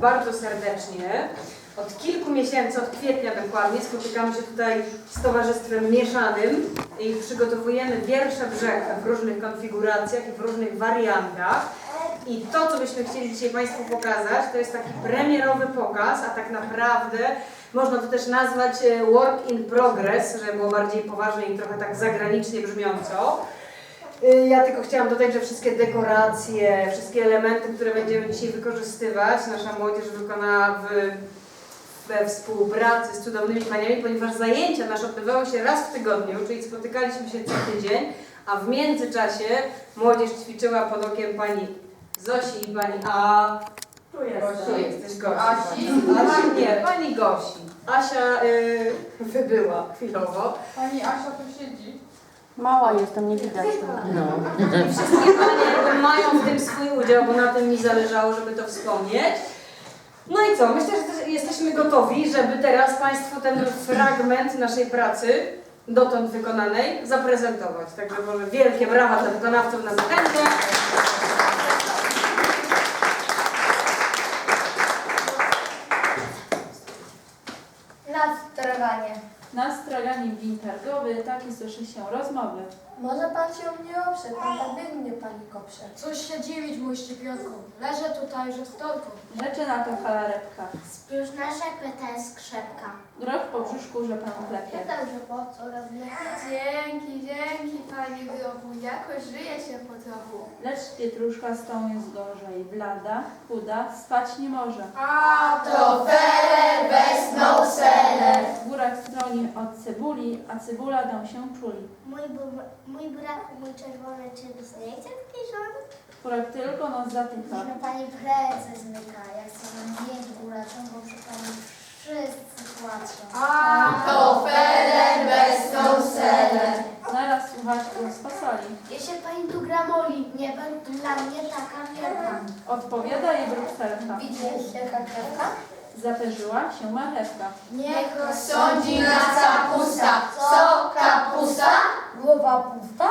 bardzo serdecznie. Od kilku miesięcy, od kwietnia dokładnie, spotykamy się tutaj z Towarzystwem Mieszanym i przygotowujemy wiersze Brzecha w różnych konfiguracjach i w różnych wariantach. I to, co byśmy chcieli dzisiaj Państwu pokazać, to jest taki premierowy pokaz, a tak naprawdę można to też nazwać e, work in progress, żeby było bardziej poważnie i trochę tak zagranicznie brzmiąco. Y, Ja tylko chciałam dodać, że wszystkie dekoracje, wszystkie elementy, które będziemy dzisiaj wykorzystywać, nasza młodzież wykona w, we współpracy z cudownymi paniami, ponieważ zajęcia nasze odbywały się raz w tygodniu, czyli spotykaliśmy się co tydzień, a w międzyczasie młodzież ćwiczyła pod okiem pani Zosi i pani A. Tu jest, tu jesteś Gosi. Asi? Asi nie, pani Gosi. Asia y, wybyła chwilowo. Pani Asia tu siedzi. Mała jestem, nie widać. No. Wszystkie panie mają w tym swój udział, bo na tym mi zależało, żeby to wspomnieć. No i co? Myślę, że jesteśmy gotowi, żeby teraz Państwu ten fragment naszej pracy dotąd wykonanej zaprezentować. Także może wielkie brawa dla wykonawców na zachętę. Straganie dzień targowy, takie słyszy się rozmowy. Może pan się mnie oprze, pan tak biegnie pani koprze. Cóż się dziwić, mój szczypionku. Leżę tutaj, że w torku. Rzeczy na to falaretka. Spójrz na rzepę, ta jest skrzepka. Groch po brzuszku, że pan klepie. Dobrze, po co rozmyka? Dzięki, dzięki, panie grobu. Jakoś żyje się po trochu. Lecz pietruszka z tą jest gorzej. Blada, chuda, spać nie może. A To feler bez no seller. W górach stroni od cebuli, a cebula tam się czuli. Mój, bu- mój brat, mój czerwony, czy nie chce takiej żony? Kurek tylko nos zatyka. Że pani plecy zmyka, jak chcę mieć buraczą, bo przy pani płaczą. to feler bez no seller. Zaraz słuchać głos fasoli. Ja się pani tu gramoli, nie będzie dla mnie taka wielka. Odpowiada jej brukselka. Widzisz jaka krawka? Zaperzyła się marchewka. Niech rozsądzi nas kapusta. Co, kapusta? Głowa pusta?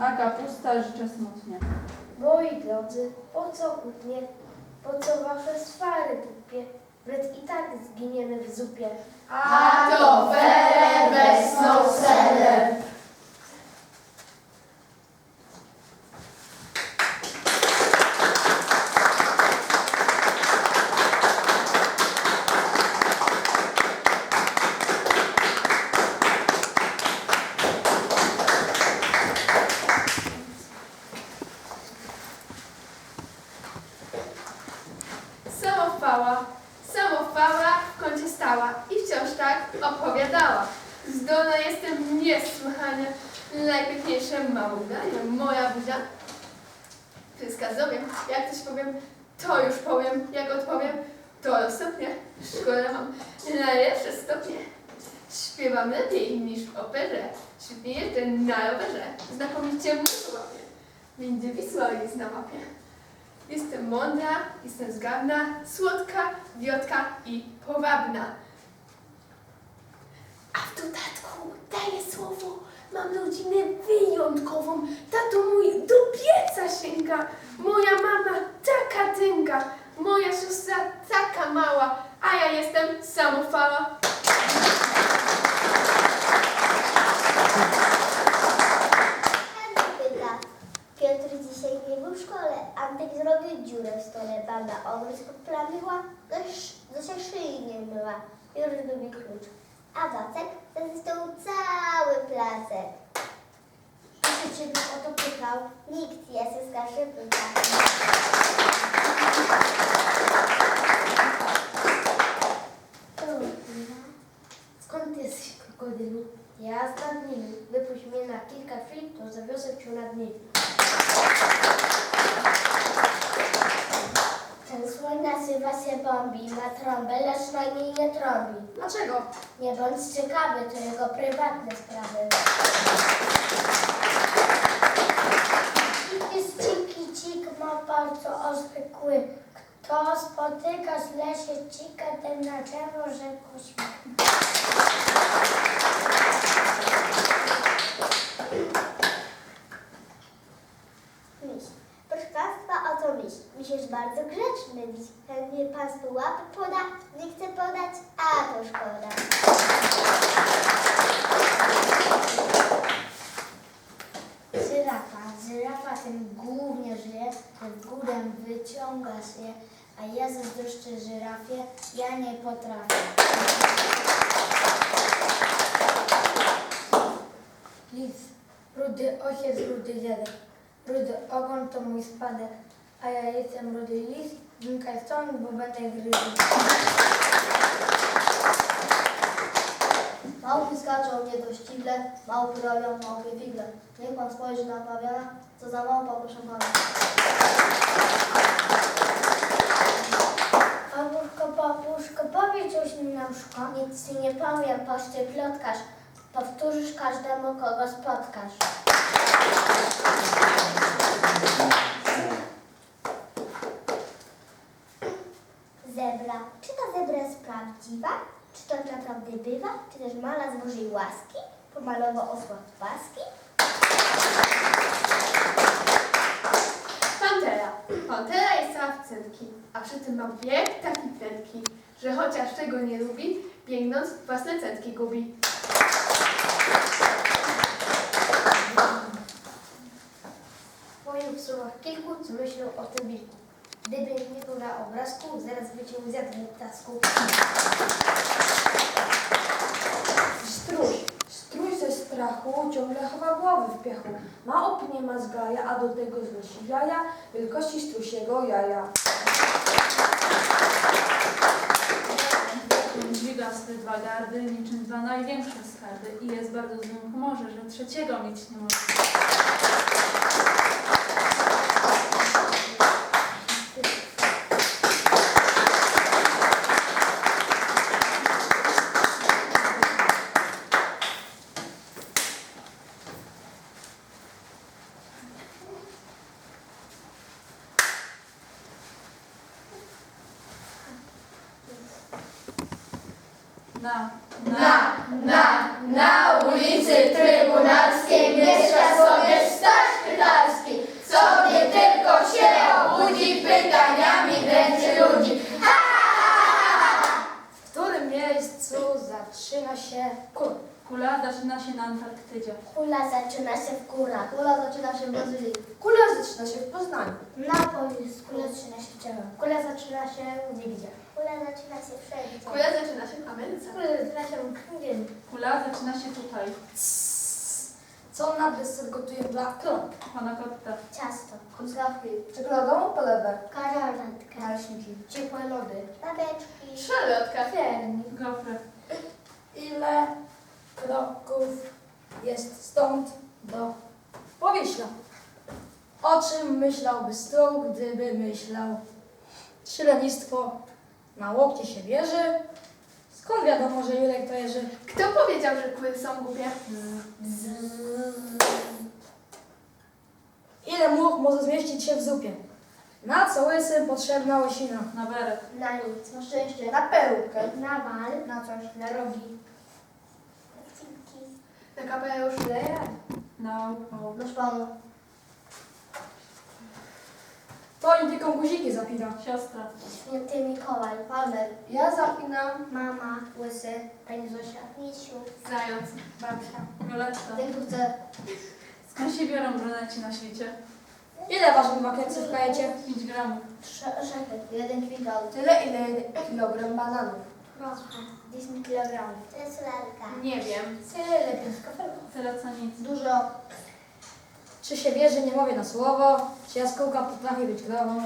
A kapusta życzę smutnie. Moi drodzy, po co kłótnie? Po co wasze swary głupie? Wręcz i tak zginiemy w zupie. A to feler bez no wciąż tak opowiadała. Zdolna jestem niesłychanie, najpiękniejsze małgania, moja buzia. Pyskazowiem, jak coś powiem, to już powiem, jak odpowiem, to dostępnie. Szkole mam najlepsze stopnie. Śpiewam lepiej niż w operze, świetnie jeżdżę na rowerze, znakomicie muszę łapie. Wisła jest na mapie. Jestem mądra, jestem zgrabna, słodka, wiotka i powabna. A w dodatku daję słowo, mam rodzinę wyjątkową. Tato mój do pieca sięga, moja mama taka tynka, moja siostra taka mała, a ja jestem pyta. Piotr dzisiaj nie był w szkole. Antek zrobił dziurę w stole. Banda ogród poplamiła. Zosia szyi nie myła. Już lubi klucz. A Wacek został cały placek. Czy ciebie o to pytał? Nikt, ja się skarży pyta. Skąd jesteś, krokodylu? Ja z nad nimi. Wypuść mnie na kilka chwil, to zawiozę cię nad nimi. Ten słoń Bombi. Ma trąbę, lecz na niej nie trąbi. Dlaczego? Nie bądź ciekawy, to jego prywatne sprawy. Jest ciki cik, ma bardzo ostry kły. Kto spotyka z lesie cika, ten na drzewo rzekł śmiech. Bardzo grzeczny. śledzić. Chętnie Państwu łapy poda, nie chce podać, a to szkoda. Żyrafa, żyrafa tym głównie żyje, że górę wyciąga się, a ja zazdroszczę żyrafie, ja nie potrafię. Lis, rudy ojciec, rudy dziadek. Rudy ogon to mój spadek, a ja jestem rudy lis, znikaj stąd, bo będę gryzł. Małpy skaczą niedościgle, małpy robią małpy figle. Niech pan spojrzy na pawiana, co za małpa, proszę pana. Papuszko, papuszko, powiedz coś mi na uszko. Nic ci nie powiem, poście plotkarz. Powtórzysz każdemu, kogo spotkasz. Zebra. Czy ta zebra jest prawdziwa? Czy to naprawdę bywa? Czy też mala z Bożej łaski? Pomalował osła w paski? Pantera. Pantera jest cała w cyntki, a przy tym ma bieg taki prędki, że chociaż tego nie lubi, biegnąc własne centki gubi. W moich słowach kilku, co myślą o tym wilku. Gdyby nie był na obrazku, zaraz by cię zjadł w ptasku. Stróż. Stróż ze strachu ciągle chowa głowy w piechu. Ma opinię mazgaja, a do tego znosi jaja wielkości strusiego jaja. Dźwiga swe dwa gardy, niczym dwa największe skarby i jest bardzo złym humorze, że trzeciego mieć nie może. Na, na, Na, na ulicy Trybunalskiej mieszka sobie Staś Pytalski, co gdy tylko się obudzi, pytaniami dręczy ludzi. W którym miejscu zaczyna się kur? kula zaczyna się na Antarktydzie. Kula zaczyna się w górach. Kula zaczyna się w Brazylii. Kula zaczyna się w Poznaniu. Na Polsku. Kula zaczyna się w Ciemem. Kula zaczyna się nigdzie. Kula zaczyna się wszędzie. Kula zaczyna się w Ameryce. Kula zaczyna się nigdzie. Kula zaczyna się tutaj. Co na deser gotuję dla krop? Pana kotta. Ciasto. Truskawki. Czekoladą polewę. Kararantka. Naleśniki. Ciepłe lody. Babeczki. Szalotka. Piernik. Gofry. Ile kroków jest stąd do Powieśla? O czym myślałby stół, gdyby myślał? Lenistwo na łokcie się bierze? Skąd wiadomo, że Jurek to jeży? Kto powiedział, że kły są głupie? Ile much może zmieścić się w zupie? Na co łysym potrzebna łysina? Na berek. Na nic. Na szczęście. Na perukę. Na bal. Na coś. Na rogi. Na cinki. Na kapelusz. Na upał. Na szpanu. To im tylko guziki zapina. Siostra. Święty Mikołaj. Palmer. Ja zapinam. Mama. Łysy. Pani Zosia. Misiu. Zając. Babcia. Violetta. Chce. Skąd się biorą bruneci na świecie? Ile waży makiecy w kajecie? 5 gramów. Szefek. Jeden kwintal. Tyle, ile kilogram bananów. Trochę. 10 kilogramów. To jest lalka. Nie wiem. Tyle lepiej z kafelką. Tyle co nic. Dużo. Czy się wierzy, nie mówię na słowo? Czy jaskółka potrafi być krową?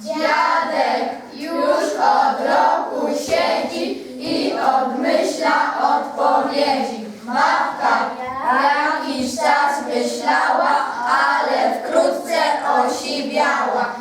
Dziadek już od roku siedzi i odmyśla odpowiedzi. Matka jakiś czas myślała, ale wkrótce osiwiała.